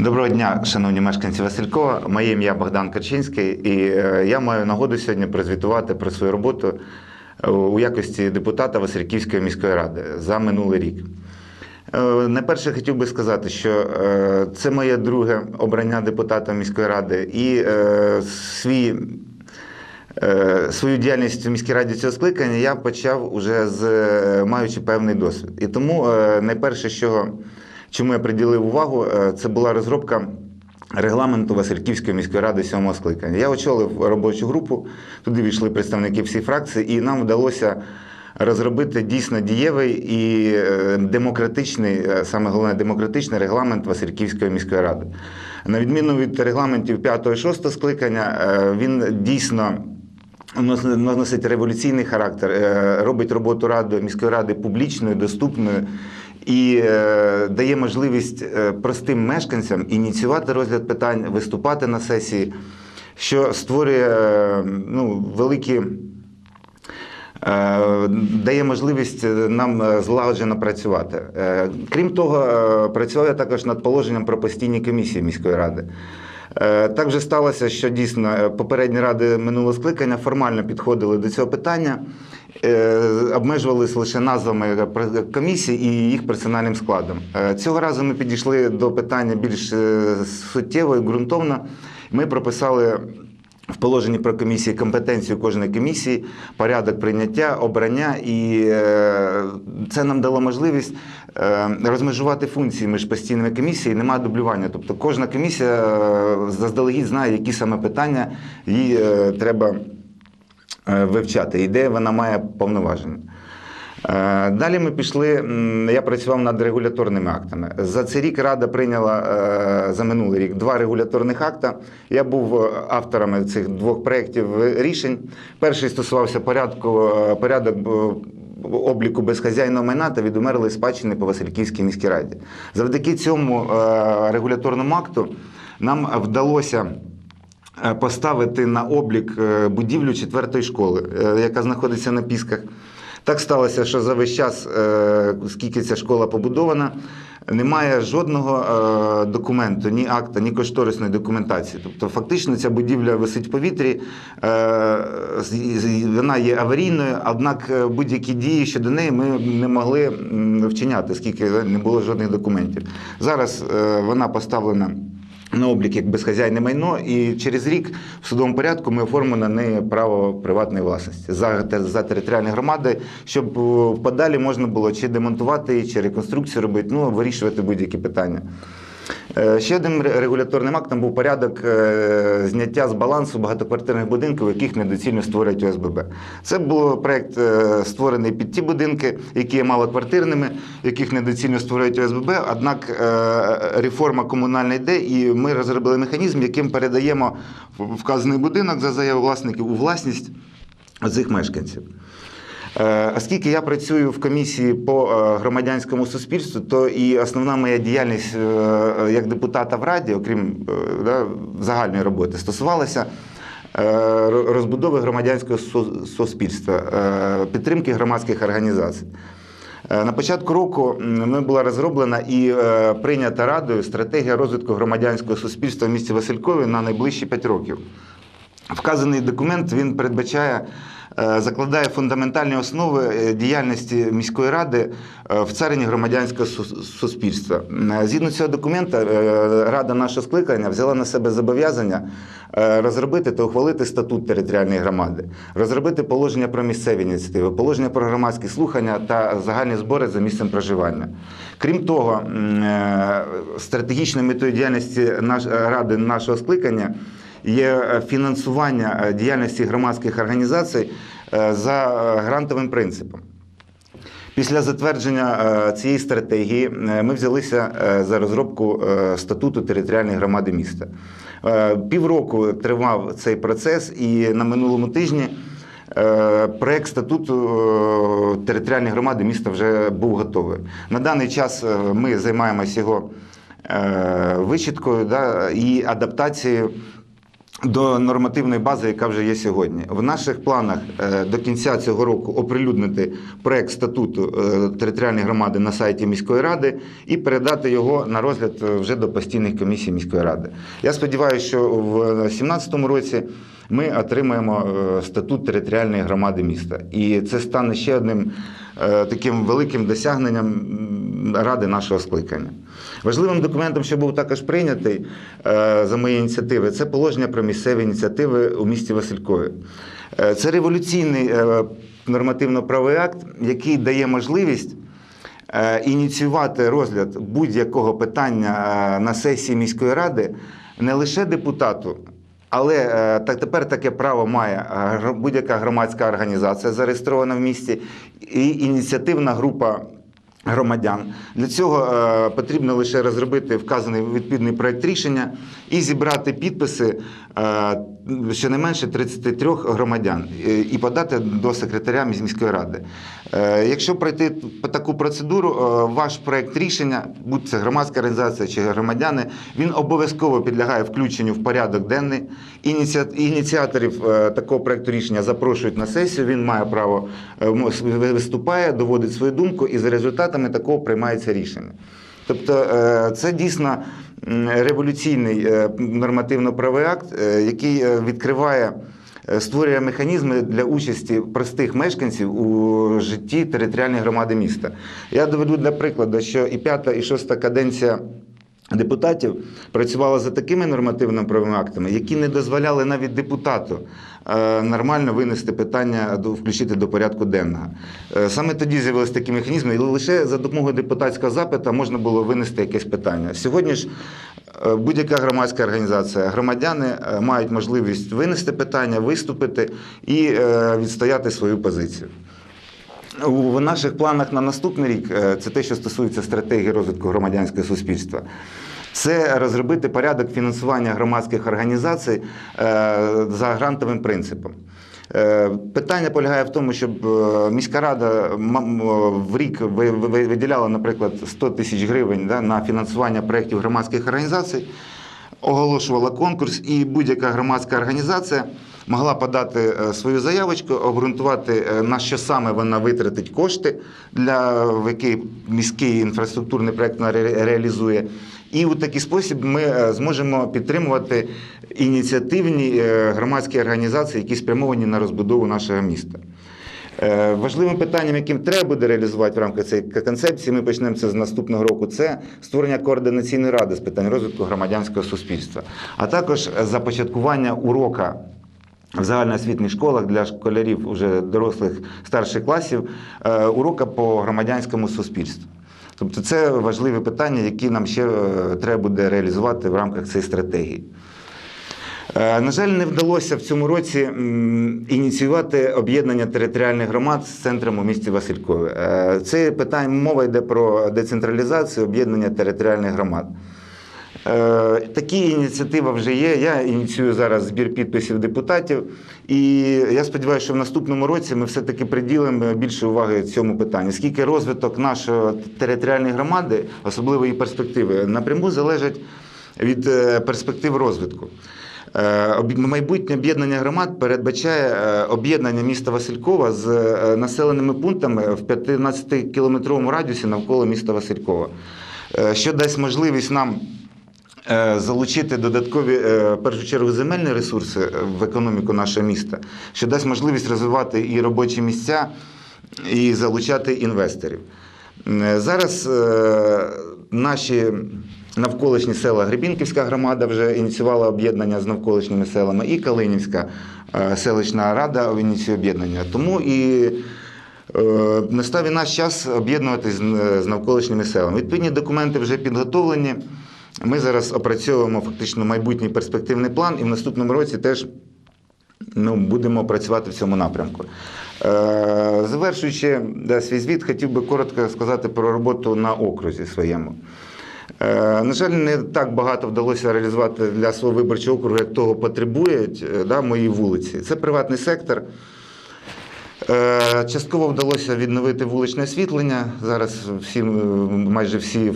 Доброго дня, шановні мешканці Василькова. Моє ім'я Богдан Качинський, і е, я маю нагоду сьогодні прозвітувати про свою роботу е, у якості депутата Васильківської міської ради за минулий рік. Е, Найперше хотів би сказати, що це моє друге обрання депутата міської ради, і свій Свою діяльність у міській раді цього скликання я почав уже з маючи певний досвід. І тому найперше, що, чому я приділив увагу, е, це була розробка регламенту Васильківської міської ради сьомого скликання. Я очолив робочу групу, туди війшли представники всіх фракцій, і нам вдалося розробити дійсно дієвий і е, демократичний, е, саме головне демократичний регламент Васильківської міської ради. На відміну від регламентів 5 і 6 скликання, він дійсно нос- носить революційний характер, робить роботу ради міської ради публічною, доступною і е, дає можливість е, простим мешканцям ініціювати розгляд питань, виступати на сесії, що створює е, ну, великі. Е, Дає можливість нам е, злагоджено працювати. Крім того, працював я також над положенням про постійні комісії міської ради. Е, Так вже сталося, що дійсно е, попередні ради минулого скликання формально підходили до цього питання, е, обмежувалися лише назвами комісії і їх персональним складом. Цього разу ми підійшли до питання більш суттєво і ґрунтовно. Ми прописали в положенні про комісії компетенцію кожної комісії, порядок прийняття, обрання, і е, це нам дало можливість е, розмежувати функції між постійними комісіями, немає дублювання. Тобто кожна комісія е, заздалегідь знає, які саме питання їй треба вивчати, і де вона має повноваження. Е, Далі ми пішли. Я працював над регуляторними актами. За цей рік Рада прийняла е, за минулий рік два регуляторних акта. Я був е, авторами цих двох проєктів рішень. Перший стосувався порядку порядок обліку безхазяйного майна та відумерлої спадщини по Васильківській міській раді. Завдяки цьому регуляторному акту нам вдалося. Поставити на облік будівлю четвертої школи, яка знаходиться на Пісках. Так сталося, що за весь час, е, скільки ця школа побудована, немає жодного е, документу, ні акта, ні кошторисної документації. Тобто, фактично, ця будівля висить в повітрі, е, вона є аварійною, однак будь-які дії щодо неї ми не могли вчиняти, оскільки не було жодних документів. Зараз вона поставлена. На облік як безхазяйне майно, і через рік в судовому порядку ми оформимо на неї право приватної власності за, за територіальні громади, щоб подалі можна було чи демонтувати чи реконструкцію робити, ну вирішувати будь-які питання. Е, Ще одним регуляторним актом був порядок е, зняття з балансу багатоквартирних будинків, яких недоцільно створюють ОСББ. Це був проект е, створений під ті будинки, які є малоквартирними, яких недоцільно створюють ОСББ. Однак реформа комунальна йде, і ми розробили механізм, яким передаємо вказаний будинок за заяву власників у власність цих мешканців. Е, Оскільки я працюю в комісії по е, громадянському суспільству, то і основна моя діяльність е, як депутата в Раді, окрім е, да, загальної роботи, стосувалася е, розбудови громадянського суспільства, е, підтримки громадських організацій. Е, На початку року ми була розроблена і е, прийнята радою стратегія розвитку громадянського суспільства в місті Василькові на найближчі 5 років. Вказаний документ він передбачає, е, закладає фундаментальні основи е, діяльності міської ради е, в царині громадянського суспільства. Е, Згідно цього документа, е, рада нашого скликання взяла на себе зобов'язання е, розробити та ухвалити статут територіальної громади, розробити положення про місцеві ініціативи, положення про громадські слухання та загальні збори за місцем проживання. Крім того, е, стратегічною метою діяльності ради нашого скликання є е, фінансування е, діяльності громадських організацій е, за грантовим принципом. Після затвердження цієї стратегії ми взялися за розробку статуту територіальної громади міста. Півроку тривав цей процес, і на минулому тижні проект статуту територіальної громади міста вже був готовий. На даний час ми займаємося його вичіткою да, і адаптацією до нормативної бази, яка вже є сьогодні. В наших планах е, до кінця цього року оприлюднити проект статуту е, територіальної громади на сайті міської ради і передати його на розгляд е, вже до постійних комісій міської ради. Я сподіваюся, що в 2017 році ми отримаємо статут територіальної громади міста. І це стане ще одним таким великим досягненням ради нашого скликання. Важливим документом, що був також прийнятий е, за моєї ініціативи, це положення про місцеві ініціативи у місті Василькові. Е, Це революційний е, нормативно-правовий акт, який дає можливість ініціювати розгляд будь-якого питання на сесії міської ради не лише депутату. Але так тепер таке право має будь-яка громадська організація, зареєстрована в місті, і ініціативна група громадян. Для цього е, потрібно лише розробити вказаний відповідний проект рішення і зібрати підписи е, щонайменше 33 громадян е, і подати до секретаря міської ради. Якщо пройти таку процедуру, ваш проект рішення, будь це громадська організація чи громадяни, він обов'язково підлягає включенню в порядок денний. Ініціа- Ініціаторів такого проекту рішення запрошують на сесію. Він має право е, виступає, доводить свою думку, і за результатами такого приймається рішення. Тобто е, це дійсно революційний е, нормативно-правовий акт, е, який відкриває. Створює механізми для участі простих мешканців у житті територіальної громади міста. Я доведу для прикладу, що і п'ята, і шоста каденція депутатів працювала за такими нормативними правовими актами, які не дозволяли навіть депутату е, нормально винести питання включити до порядку денного. Е, Саме тоді з'явилися такі механізми, і лише за допомогою депутатського запиту можна було винести якесь питання. Сьогодні ж е, будь-яка громадська організація, громадяни мають можливість винести питання, виступити і відстояти свою позицію. У наших планах на наступний рік е, це те, що стосується стратегії розвитку громадянського суспільства. Це розробити порядок фінансування громадських організацій е, за грантовим принципом. Е, Питання полягає в тому, щоб міська рада в рік ви- ви- виділяла, наприклад, 100 тисяч гривень на фінансування проєктів громадських організацій, оголошувала конкурс, і будь-яка громадська організація могла подати е, свою заявочку, обґрунтувати, е, на що саме вона витратить кошти, для в який міський інфраструктурний проєкт вона реалізує. І у такий спосіб ми е, зможемо підтримувати ініціативні громадські організації, які спрямовані на розбудову нашого міста. Важливим питанням, яким треба буде реалізувати в рамках цієї концепції, ми почнемо це з наступного року. Це створення координаційної ради з питань розвитку громадянського суспільства, а також започаткування урока в загальноосвітніх школах для школярів уже дорослих старших класів е, урока по громадянському суспільству. Тобто це важливі питання, які нам ще е, треба буде реалізувати в рамках цієї стратегії. Е, На жаль, не вдалося в цьому році ініціювати об'єднання територіальних громад з центром у місті Василькові. Це питання мова йде про децентралізацію об'єднання територіальних громад. Е, Такі ініціативи вже є. Я ініціюю зараз збір підписів депутатів, і я сподіваюся, що в наступному році ми все-таки приділимо більше уваги цьому питанню, скільки розвиток нашої територіальної громади, особливо її перспективи, напряму залежить від е, перспектив розвитку. Е, Майбутнє об'єднання громад передбачає об'єднання міста Василькова з населеними пунктами в 15-кілометровому радіусі навколо міста Василькова, що дасть можливість нам залучити додаткові, е, в першу чергу, земельні ресурси е, в економіку нашого міста, що дасть можливість розвивати і робочі місця, і залучати інвесторів. Е, Зараз е, наші навколишні села Гребінківська громада вже ініціювала об'єднання з навколишніми селами, і Калинівська е, селищна рада ініціює об'єднання. Тому і Е, Настав і наш час об'єднуватись з навколишніми селами. Відповідні документи вже підготовлені. Ми зараз опрацьовуємо фактично майбутній перспективний план, і в наступному році теж ну, будемо працювати в цьому напрямку. Е, Завершуючи да, свій звіт, хотів би коротко сказати про роботу на окрузі своєму. Е, На жаль, не так багато вдалося реалізувати для свого виборчого округу, як того потребують е, да, мої вулиці. Це приватний сектор. Е, Частково вдалося відновити вуличне освітлення. Зараз всі, е, майже всі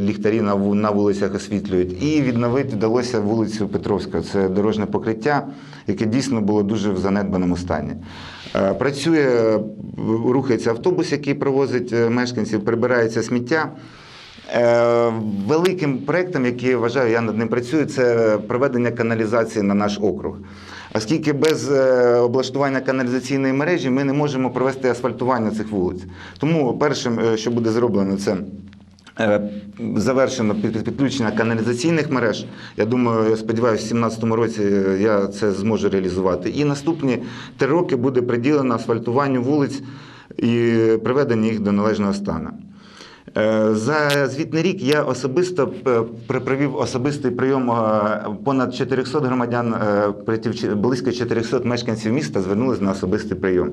ліхтарі на вулицях освітлюють. І відновити вдалося вулицю Петровська. Це дорожнє покриття, яке дійсно було дуже в занедбаному стані. Е, Працює, рухається автобус, який провозить мешканців, прибирається сміття. Великим проєктом, який я вважаю, я над ним працюю, це проведення каналізації на наш округ. Оскільки без е, облаштування каналізаційної мережі ми не можемо провести асфальтування цих вулиць. Тому першим, е, що буде зроблено, це е, завершено підключення каналізаційних мереж. Я думаю, я сподіваюся, в 2017 році я це зможу реалізувати. І наступні три роки буде приділено асфальтуванню вулиць і приведення їх до належного стану. Е, За звітний рік я особисто е, провів особистий прийом е, понад 400 громадян, близько 400 мешканців міста звернулися на особистий прийом.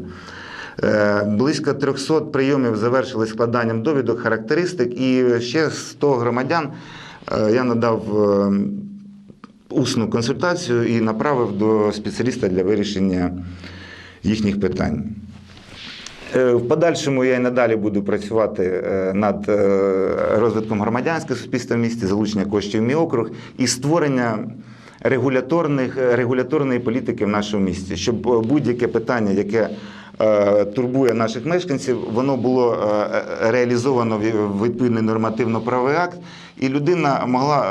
Близько 300 прийомів завершили складанням довідок, характеристик, і ще 100 громадян я надав усну консультацію і направив до спеціаліста для вирішення їхніх питань. Е, В подальшому я і надалі буду працювати е, над е, розвитком громадянського суспільства в місті, залучення коштів в мій округ і створення регуляторних, регуляторної політики в нашому місті, щоб будь-яке питання, яке турбує наших мешканців, воно було реалізовано в відповідний нормативно-правовий акт, і людина могла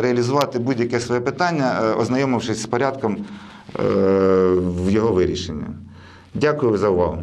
реалізувати будь-яке своє питання, ознайомившись з порядком в його вирішенні. Дякую за увагу.